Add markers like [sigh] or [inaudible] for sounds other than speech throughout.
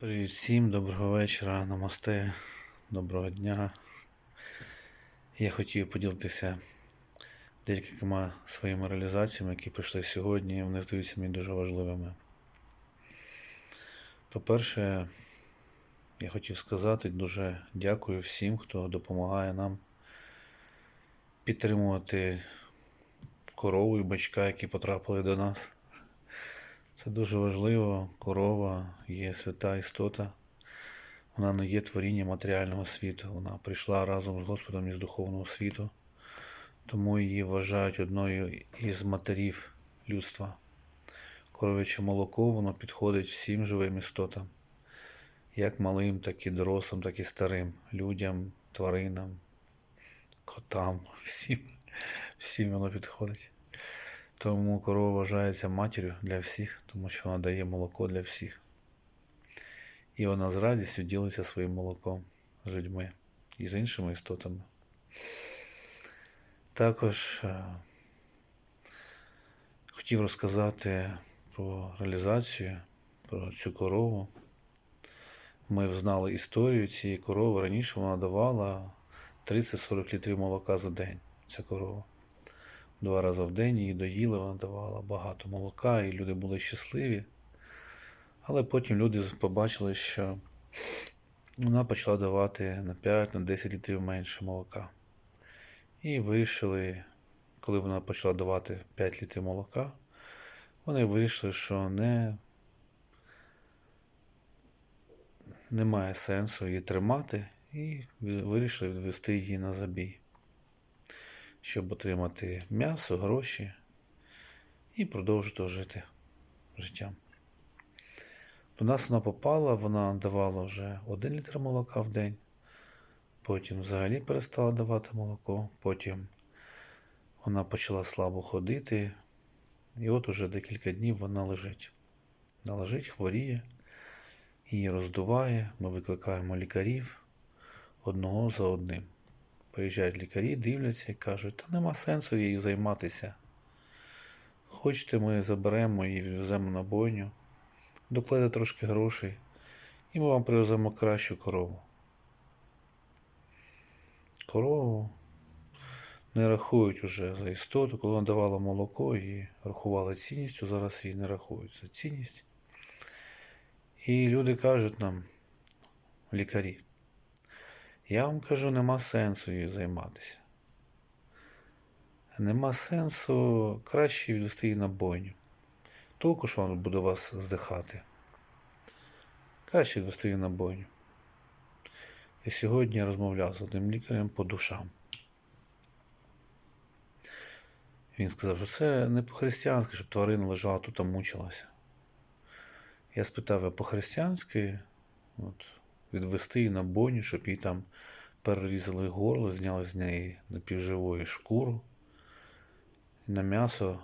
Привіт всім, доброго вечора, намасте, доброго дня. Я хотів поділитися декількома своїми реалізаціями, які прийшли сьогодні, і вони здаються мені дуже важливими. По-перше, я хотів сказати дуже дякую всім, хто допомагає нам підтримувати корову і бачка, які потрапили до нас. Це дуже важливо. Корова є свята істота. Вона не є творінням матеріального світу. Вона прийшла разом з Господом із духовного світу, тому її вважають одною із матерів людства. Коров'яче молоко воно підходить всім живим істотам, як малим, так і дорослим, так і старим, людям, тваринам, котам, всім, всім воно підходить. Тому корова вважається матір'ю для всіх, тому що вона дає молоко для всіх. І вона з радістю ділиться своїм молоком з людьми і з іншими істотами. Також е, хотів розказати про реалізацію, про цю корову. Ми взнали історію цієї корови. Раніше вона давала 30-40 літрів молока за день. Ця корова два рази в день її доїли, вона давала багато молока, і люди були щасливі. Але потім люди побачили, що вона почала давати на 5-10 літрів менше молока. І вирішили, коли вона почала давати 5 літрів молока, вони вирішили, що не, немає сенсу її тримати, і вирішили відвести її на забій щоб отримати м'ясо, гроші і продовжити жити життям. До нас вона попала, вона давала вже 1 літр молока в день, потім взагалі перестала давати молоко, потім вона почала слабо ходити, і от уже декілька днів вона лежить. Вона лежить, хворіє, її роздуває, ми викликаємо лікарів одного за одним. Приїжджають лікарі, дивляться і кажуть, та нема сенсу їй займатися. Хочете, ми заберемо і відвеземо на бойню, докладете трошки грошей, і ми вам привеземо кращу корову. Корову не рахують уже за істоту, коли вона давала молоко і рахували цінністю, зараз її не рахують за цінність. І люди кажуть нам, лікарі, я вам кажу, нема сенсу її займатися. Нема сенсу краще відвести її на бойню. Толку, що вона буде вас здихати. Краще відвести її на бойню. І сьогодні я розмовляв з одним лікарем по душам. Він сказав, що це не по-християнськи, щоб тварина лежала тут а мучилася. Я спитав, а по-християнськи? От, відвести її на бойню, щоб їй там перерізали горло, зняли з неї напівживої шкуру. На м'ясо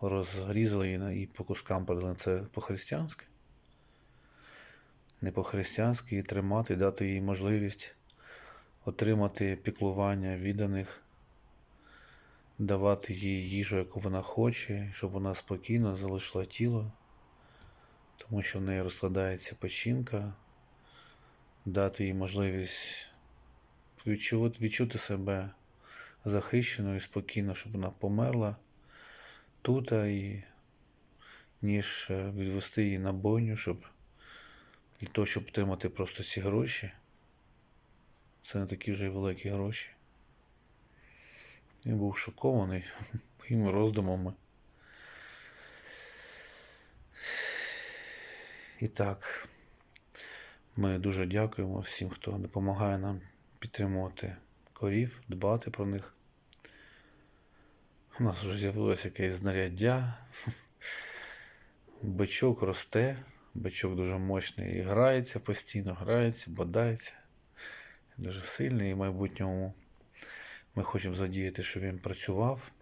розрізали її і по кускам подали. Це по-християнськи. Не по-християнськи її тримати дати їй можливість отримати піклування відданих, давати їй їжу, яку вона хоче, щоб вона спокійно залишила тіло, тому що в неї розкладається печінка дати їй можливість відчути, себе захищеною і спокійно, щоб вона померла тут, і ніж е, відвести її на бойню, щоб для того, щоб отримати просто ці гроші. Це не такі вже й великі гроші. Він був шокований [laughs] моїми роздумами. І так. Ми дуже дякуємо всім, хто допомагає нам підтримувати корів, дбати про них. У нас вже з'явилося якесь знаряддя. Бичок росте, бичок дуже мощний і грається постійно, грається, бодається. Дуже сильний і в майбутньому ми хочемо задіяти, щоб він працював,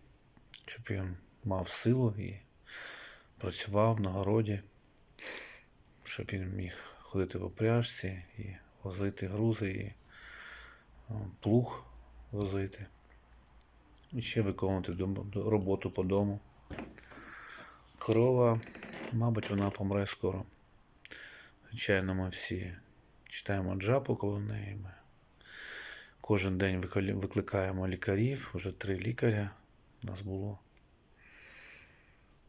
щоб він мав силу і працював на городі, щоб він міг ходити в опряжці і возити грузи, і плуг возити. І ще виконувати роботу по дому. Корова, мабуть, вона помре скоро. Звичайно, ми всі читаємо джапу коло неї. Ми кожен день викликаємо лікарів, вже три лікаря у нас було.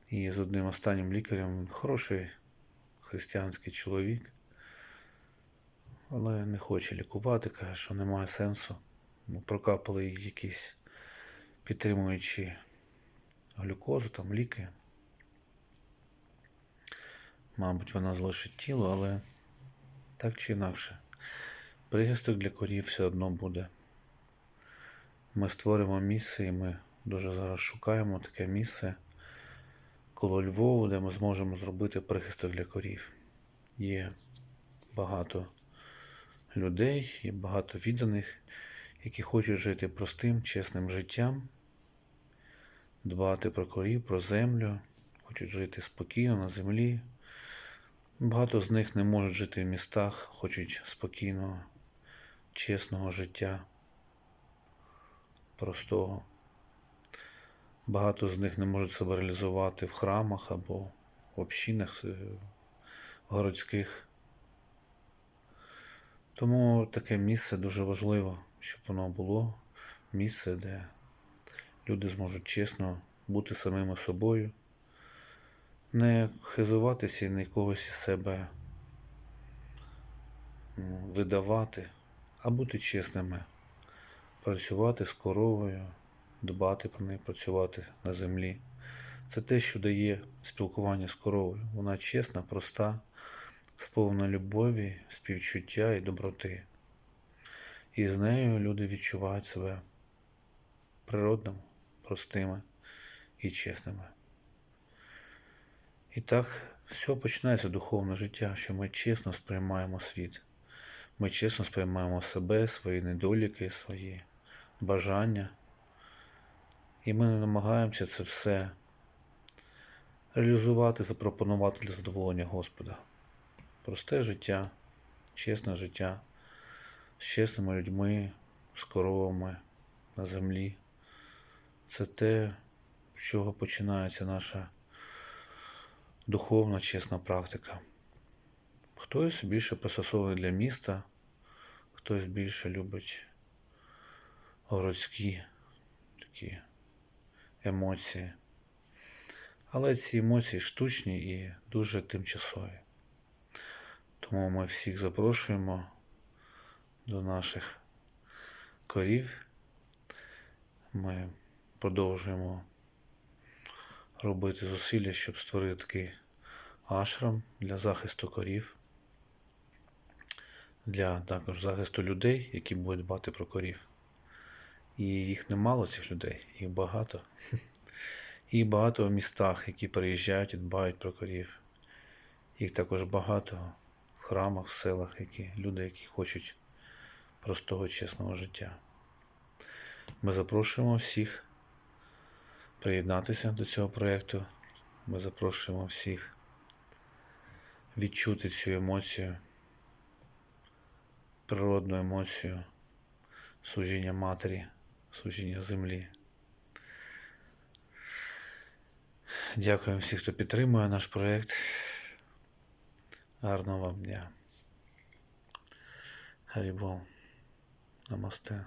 І з одним останнім лікарем хороший християнський чоловік, але не хоче лікувати, каже, що немає сенсу. Ми прокапали їй якісь підтримуючі глюкозу, там ліки. Мабуть, вона залишить тіло, але так чи інакше, прихисток для корів все одно буде. Ми створимо місце і ми дуже зараз шукаємо таке місце коло Львову, де ми зможемо зробити прихисток для корів. Є багато людей, є багато відданих, які хочуть жити простим, чесним життям, дбати про корів, про землю, хочуть жити спокійно на землі. Багато з них не можуть жити в містах, хочуть спокійного, чесного життя, простого. Багато з них не можуть себе реалізувати в храмах або в общинах е, городських. Тому таке місце дуже важливо, щоб воно було місце, де люди зможуть чесно бути самими собою, не хизуватися і не когось із себе видавати, а бути чесними, працювати з коровою, дбати про неї, працювати на землі. Це те, що дає спілкування з коровою. Вона чесна, проста, сповнена любові, співчуття і доброти. І з нею люди відчувають себе природними, простими і чесними. І так, все починається духовне життя, що ми чесно сприймаємо світ. Ми чесно сприймаємо себе, свої недоліки, свої бажання. І ми не намагаємося це все реалізувати, запропонувати для задоволення Господа. Просте життя, чесне життя з чесними людьми, з коровами на землі. Це те, з чого починається наша духовна, чесна практика. Хтось більше пристосований для міста, хтось більше любить городські такі емоції. Але ці емоції штучні і дуже тимчасові. Тому ми всіх запрошуємо до наших корів. Ми продовжуємо робити зусилля, щоб створити такий ашрам для захисту корів, для також захисту людей, які будуть дбати про корів. І їх немало, цих людей, їх багато. [laughs] І багато в містах, які приїжджають і дбають про корів. Їх також багато храмах, в селах, які, люди, які хочуть простого, чесного життя. Ми запрошуємо всіх приєднатися до цього проєкту. Ми запрошуємо всіх відчути цю емоцію, природну емоцію служіння матері, служіння землі. Дякуємо всім, хто підтримує наш проєкт. Гарного вам дня. Харібол. Намасте.